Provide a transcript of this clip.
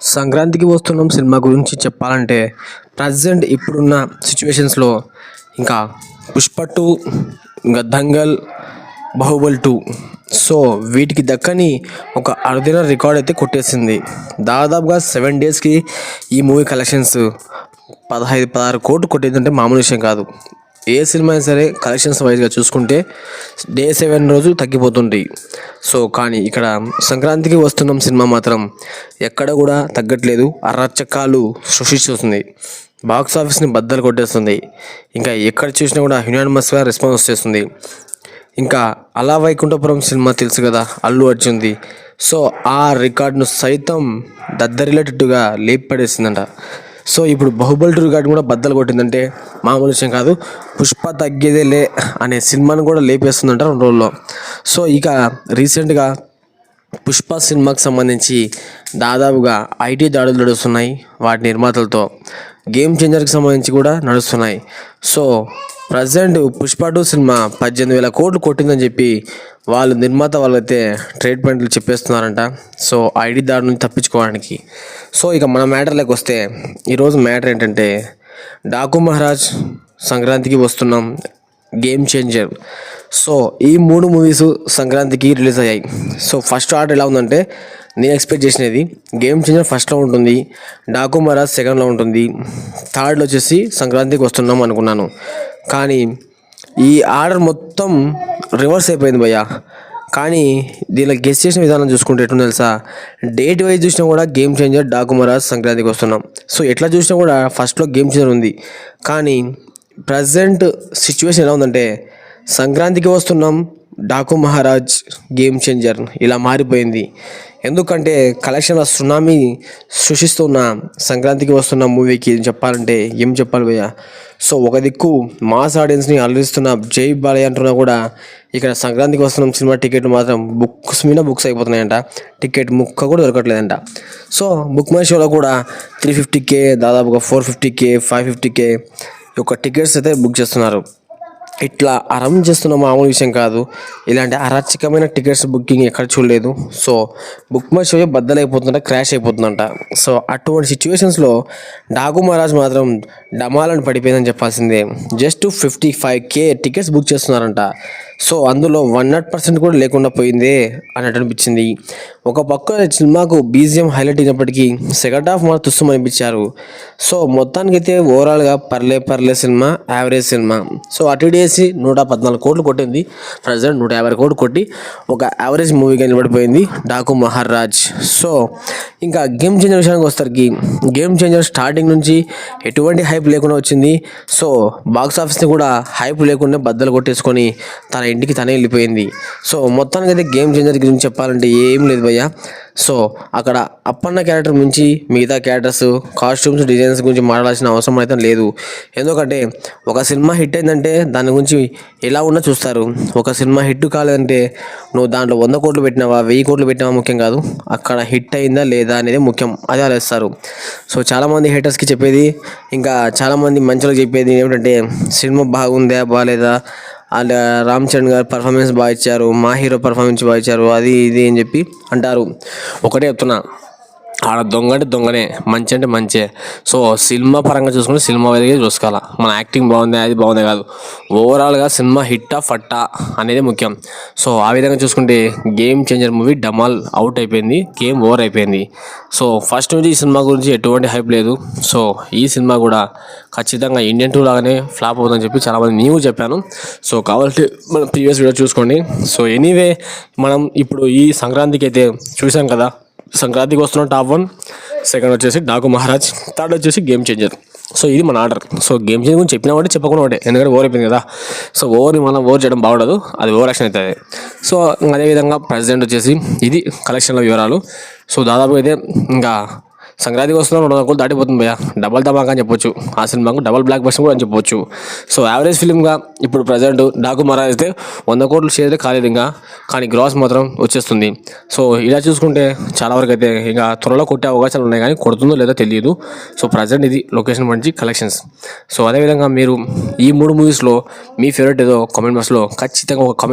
సంక్రాంతికి వస్తున్నాం సినిమా గురించి చెప్పాలంటే ప్రజెంట్ ఇప్పుడున్న సిచ్యువేషన్స్లో ఇంకా పుష్ప టూ ఇంకా దంగల్ బాహుబలి టూ. సో వీటికి దక్కని ఒక అరుదైన రికార్డ్ అయితే కొట్టేసింది. దాదాపుగా సెవెన్ డేస్కి ఈ మూవీ కలెక్షన్స్ పదహైదు పదహారు కోట్లు కొట్టేదంటే మామూలు విషయం కాదు. ఏ సినిమా అయినా సరే కలెక్షన్స్ వైజ్గా చూసుకుంటే డే సెవెన్ రోజు తగ్గిపోతుంటాయి. సో కానీ ఇక్కడ సంక్రాంతికి వస్తున్నాం సినిమా మాత్రం ఎక్కడ కూడా తగ్గట్లేదు. అరచకాలు సృష్టిస్తుంది బాక్స్ ఆఫీస్ని బద్దలు కొట్టేస్తుంది. ఇంకా ఎక్కడ చూసినా కూడా యునానిమస్గా రెస్పాన్స్ వచ్చేస్తుంది ఇంకా అలా వైకుంఠపురం సినిమా తెలుసు కదా అల్లు అర్జున్ది. సో ఆ రికార్డును సైతం దద్దరిల్లేటట్టుగా లేపడేసిందంట పడేసిందంట. సో ఇప్పుడు బాహుబలి టూ రికార్డు కూడా బద్దలు కొట్టిందంటే మామూలు విషయం కాదు. పుష్ప తగ్గేదేలే అనే సినిమాను కూడా లేపేస్తుందంట రెండు రోజుల్లో. సో ఇక రీసెంట్గా పుష్ప సినిమాకి సంబంధించి దాదాపుగా ఐటీ దాడులు నడుస్తున్నాయి వాటి నిర్మాతలతో. గేమ్ చేంజర్కి సంబంధించి కూడా నడుస్తున్నాయి. So present Pushpa two cinema పద్దెనిమిది వేల కోట్లు కొట్టిందని చెప్పి వాళ్ళు నిర్మాత వాళ్ళైతే ట్రీట్మెంట్లు చెప్పేస్తున్నారంట. సో ఐడి దాడి నుంచి తప్పించుకోవడానికి. సో ఇక మన మ్యాటర్లోకి వస్తే ఈరోజు మ్యాటర్ ఏంటంటే డాకు మహారాజ్ సంక్రాంతికి వస్తున్నాం గేమ్ చేంజర్. సో ఈ మూడు మూవీస్ సంక్రాంతికి రిలీజ్ అయ్యాయి. సో ఫస్ట్ ఆర్డర్ ఎలా ఉందంటే నేను ఎక్స్పెక్ట్ చేసినది గేమ్ చేంజర్ ఫస్ట్లో ఉంటుంది డాకు మహారాజ్ సెకండ్లో ఉంటుంది థర్డ్లో వచ్చేసి సంక్రాంతికి వస్తున్నాం అనుకున్నాను. కానీ ఈ ఆర్డర్ మొత్తం రివర్స్ అయిపోయింది భయ్య. కానీ దీనిలో గెస్ట్ చేసిన విధానం చూసుకుంటే ఎట్లా తెలుసా? డేట్ వైజ్ చూసినా కూడా గేమ్ చేంజర్ డాకుమరాజ్ సంక్రాంతికి వస్తున్నాం. సో ఎట్లా చూసినా కూడా ఫస్ట్లో గేమ్ చేంజర్ ఉంది. కానీ ప్రజెంట్ సిచ్యువేషన్ ఎలా ఉందంటే సంక్రాంతికి వస్తున్నాం డాకు మహారాజ్ గేమ్ చేంజర్ ఇలా మారిపోయింది. ఎందుకంటే కలెక్షన్ల సునామీ సృష్టిస్తున్న సంక్రాంతికి వస్తున్న మూవీకి చెప్పాలంటే ఏం చెప్పాలి భయ్య? సో ఒక దిక్కు మాస్ ఆడియన్స్ని అలరిస్తున్న జై బాలయ్య అంటున్నా కూడా ఇక్కడ సంక్రాంతికి వస్తున్న సినిమా టికెట్ మాత్రం బుక్స్ మీద బుక్స్ అయిపోతున్నాయంట. టికెట్ ముక్క కూడా దొరకట్లేదంట. సో బుక్ మై షోలో కూడా త్రీ ఫిఫ్టీ కే దాదాపుగా four fifty K five fifty K యొక్క టికెట్స్ అయితే బుక్ చేస్తున్నారు. ఇట్లా అరం చేస్తున్న మామూలు విషయం కాదు. ఇలాంటి అరాచకమైన టికెట్స్ బుకింగ్ ఎక్కడ చూడలేదు. సో బుక్ మై షో బద్దలైపోతుందంట క్రాష్ అయిపోతుందంట. సో అటువంటి సిచ్యువేషన్స్లో డాకు మహారాజ్ మాత్రం డమాలని పడిపోయిందని చెప్పాల్సిందే. Just fifty five K tickets book చేస్తున్నారంట. సో అందులో వన్ నాట్ పర్సెంట్ కూడా లేకుండా పోయిందే అన్నట్టు అనిపించింది. ఒక పక్క సినిమాకు బీజిఎం హైలైట్ అయినప్పటికీ సెకండ్ హాఫ్ మాత్రం తుస్సు అనిపించారు సో మొత్తానికైతే ఓవరాల్గా పర్లే పర్లే సినిమా యావరేజ్ సినిమా. సో అటు డేసి నూట పద్నాలుగు కోట్లు కొట్టింది. ప్రజెంట్ నూట యాభై కోట్లు కొట్టి ఒక యావరేజ్ మూవీగా నిలబడిపోయింది డాకు మహారాజ్. సో ఇంకా గేమ్ చేంజర్ విషయానికి వస్తానికి గేమ్ చేంజర్ స్టార్టింగ్ నుంచి ఎటువంటి హైప్ లేకుండా వచ్చింది. సో బాక్స్ ఆఫీస్ని కూడా హైప్ లేకుండా బద్దలు కొట్టేసుకొని తన ఇంటికి తనే వెళ్ళిపోయింది. సో మొత్తానికి అయితే గేమ్ చేంజర్ గురించి చెప్పాలంటే ఏం లేదు భయ్య. సో అక్కడ అప్పన్న క్యారెక్టర్ నుంచి మిగతా క్యారెక్టర్స్ కాస్ట్యూమ్స్ డిజైన్స్ గురించి మాట్లాడాల్సిన అవసరం అయితే లేదు. ఎందుకంటే ఒక సినిమా హిట్ అయిందంటే దాని గురించి ఎలా ఉన్నా చూస్తారు. ఒక సినిమా హిట్ కాలేదంటే నువ్వు దాంట్లో వంద కోట్లు పెట్టినావా వెయ్యి కోట్లు పెట్టినావా ముఖ్యం కాదు. అక్కడ హిట్ అయిందా లేదా అనేది ముఖ్యం. అది ఆలోచిస్తారు. సో చాలామంది హేటర్స్కి చెప్పేది ఇంకా చాలామంది మంచిగా చెప్పేది ఏమిటంటే సినిమా బాగుందా బాగాలేదా అండ్ రామ్ చరణ్ గారు పర్ఫార్మెన్స్ బాగా ఇచ్చారు మా హీరో పర్ఫార్మెన్స్ బాగా ఇచ్చారు అది ఇది అని చెప్పి అంటారు. ఒకటే చెప్తున్నా. ఆడ దొంగ అంటే దొంగనే మంచి అంటే మంచే. సో సినిమా పరంగా చూసుకుంటే సినిమా వైద్య చూసుకోవాలా. మన యాక్టింగ్ బాగుంది అది బాగుంది కాదు. ఓవరాల్గా సినిమా హిట్టా ఫట్టా అనేది ముఖ్యం. సో ఆ విధంగా చూసుకుంటే గేమ్ చేంజర్ మూవీ డమాల్ అవుట్ అయిపోయింది గేమ్ ఓవర్ అయిపోయింది. సో ఫస్ట్ నుంచి ఈ సినిమా గురించి ఎటువంటి హైప్ లేదు. సో ఈ సినిమా కూడా ఖచ్చితంగా ఇండియన్ టూ లాగానే ఫ్లాప్ అవుతుందని చెప్పి చాలామంది నేను చెప్పాను. సో కావాలంటే మనం ప్రీవియస్ వీడియో చూసుకోండి. సో ఎనీవే మనం ఇప్పుడు ఈ సంక్రాంతికి అయితే చూసాం కదా సంక్రాంతికి వస్తున్న టాప్ వన్ సెకండ్ వచ్చేసి డాకు మహారాజ్. థర్డ్ వచ్చేసి గేమ్ చేంజర్ సో ఇది మన ఆర్డర్ సో గేమ్ చేంజర్ గురించి చెప్పినా ఒకటి చెప్పకుండా ఒకటే. ఎందుకంటే ఓవర్ అయిపోయింది కదా. సో ఓవర్ని మనం ఓవర్ చేయడం బాగుండదు. అది ఓవర్ యాక్షన్ అవుతుంది సో అదేవిధంగా ప్రెసిడెంట్ వచ్చేసి ఇది కలెక్షన్ల వివరాలు. సో దాదాపు అయితే ఇంకా సంక్రాంతికి వస్తున్న రెండు వందల కోట్లు దాటిపోతుంది భయ డబల్ ధమాకా అని చెప్పొచ్చు. ఆ సినిమాకు డబల్ బ్లాక్ బస్టర్ కూడా అని చెప్పొచ్చు. సో యావరేజ్ ఫిలింగా ఇప్పుడు ప్రజెంట్ డాకు మరా అయితే వంద కోట్లు షేర్ అయితే కాలేదు ఇంకా. కానీ గ్రాస్ మాత్రం వచ్చేస్తుంది. సో ఇలా చూసుకుంటే చాలా వరకు అయితే ఇంకా త్వరలో కొట్టే అవకాశాలు ఉన్నాయి కానీ కొడుతుందో లేదో తెలియదు. సో ప్రజెంట్ ఇది లొకేషన్ మంచి కలెక్షన్స్ సో అదేవిధంగా మీరు ఈ మూడు మూవీస్లో మీ ఫేవరెట్ ఏదో కామెంట్ బాక్స్లో ఖచ్చితంగా ఒక కామెంట్